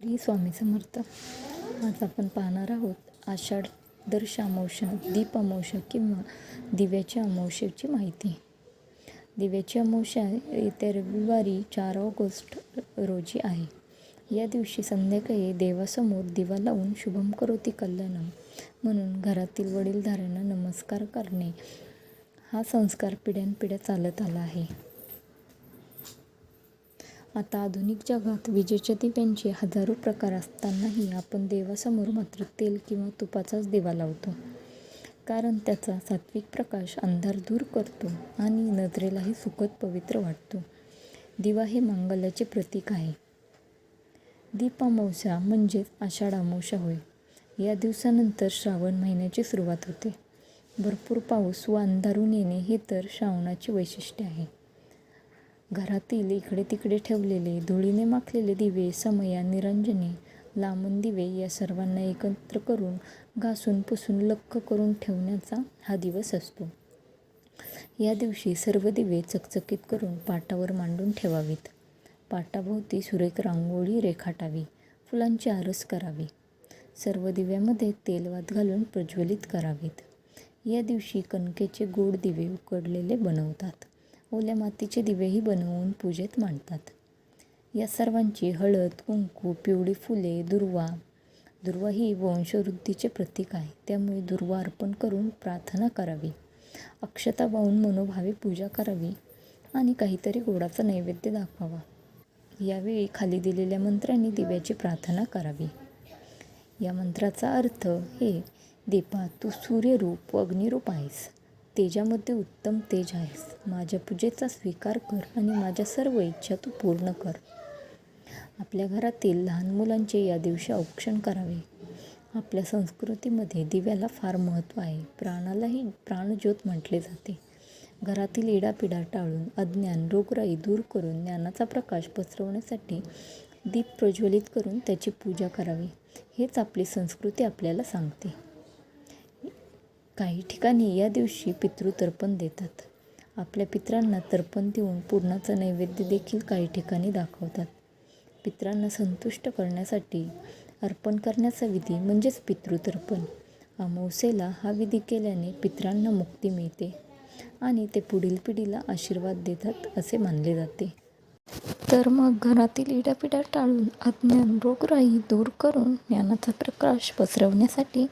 श्री स्वामी समर्थ. आज आपण पाहणार आहोत आषाढ दर्श अमावस्या दीप अमावस्या किंवा दिव्याच्या अमावस्येची माहिती. दिव्याची अमावश्या येत्या रविवारी चार ऑगस्ट रोजी आहे. या दिवशी संध्याकाळी देवासमोर दिवा लावून शुभम करोती कल्याणम म्हणून घरातील वडीलधाऱ्यांना नमस्कार करणे हा संस्कार पिढ्यानपिढ्या चालत आला आहे. आता आधुनिक जगात विजेच्या दिव्यांचे हजारो प्रकार असतानाही आपण देवासमोर मात्र तेल किंवा तुपाचाच दिवा लावतो. कारण त्याचा सात्विक प्रकाश अंधार दूर करतो आणि नजरेलाही सुखद पवित्र वाटतो. दिवा हे मांगल्याचे प्रतीक आहे. दीपामवसा म्हणजेच आषाढ अमावस्या होय. या दिवसानंतर श्रावण महिन्याची सुरुवात होते. भरपूर पाऊस व अंधारून येणे हे तर श्रावणाचे वैशिष्ट्य आहे. घरातील इकडे तिकडे ठेवलेले धुळीने माखलेले दिवे समया निरंजने लांबून दिवे या सर्वांना एकत्र करून घासून पुसून लक्क करून ठेवण्याचा हा दिवस असतो. या दिवशी सर्व दिवे चकचकीत करून पाटावर मांडून ठेवावीत. पाटाभोवती सुरेख रांगोळी रेखाटावी फुलांची आरस करावी. सर्व दिव्यामध्ये तेलवात घालून प्रज्वलित करावीत. या दिवशी कणकेचे गोड दिवे उकडलेले बनवतात. ओल्या मातीचे दिवेही बनवून पूजेत मांडतात. या सर्वांची हळद कुंकू पिवळी फुले दुर्वा. दुर्वा ही वंशवृद्धीचे प्रतीक आहे. त्यामुळे दुर्वा अर्पण करून प्रार्थना करावी. अक्षता वाहून मनोभावे पूजा करावी आणि काहीतरी गोडाचा नैवेद्य दाखवावा. यावेळी खाली दिलेल्या मंत्रांनी दिव्याची प्रार्थना करावी. या मंत्राचा अर्थ हे दीपा तू सूर्यरूप व अग्निरूप आहेस. तेजामध्ये उत्तम तेज आहेस. माझ्या पूजेचा स्वीकार कर आणि माझ्या सर्व इच्छा तू पूर्ण कर. आपल्या घरातील लहान मुलांचे या दिवशी औक्षण करावे. आपल्या संस्कृतीमध्ये दिव्याला फार महत्त्व आहे. प्राणालाही प्राणज्योत म्हटले जाते. घरातील इडापिडा टाळून अज्ञान रोगराई दूर करून ज्ञानाचा प्रकाश पसरवण्यासाठी दीप प्रज्वलित करून त्याची पूजा करावी. हेच आपली संस्कृती आपल्याला सांगते. काही ठिकाणी या दिवशी पितृ तर्पण देतात. आपल्या पित्रांना तर्पण देऊन पूर्णाचं नैवेद्य देखील काही ठिकाणी दाखवतात. पित्रांना संतुष्ट करण्यासाठी अर्पण करण्याचा विधी म्हणजेच पितृतर्पण. अमावस्येला हा विधी केल्याने पित्रांना मुक्ती मिळते आणि ते पुढील पिढीला आशीर्वाद देतात असे मानले जाते. तर मग घरातील इडापिडा टाळून अज्ञान रोगराई दूर करून ज्ञानाचा प्रकाश पसरवण्यासाठी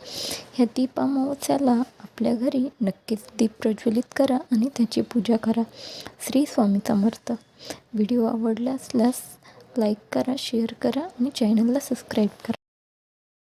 ह्या दीप आपल्या घरी नक्कीच दीप प्रज्वलित करा आणि त्याची पूजा करा. श्री स्वामी समर्थ. व्हिडिओ आवडला असल्यास लाईक करा शेअर करा आणि चॅनलला सबस्क्राईब करा.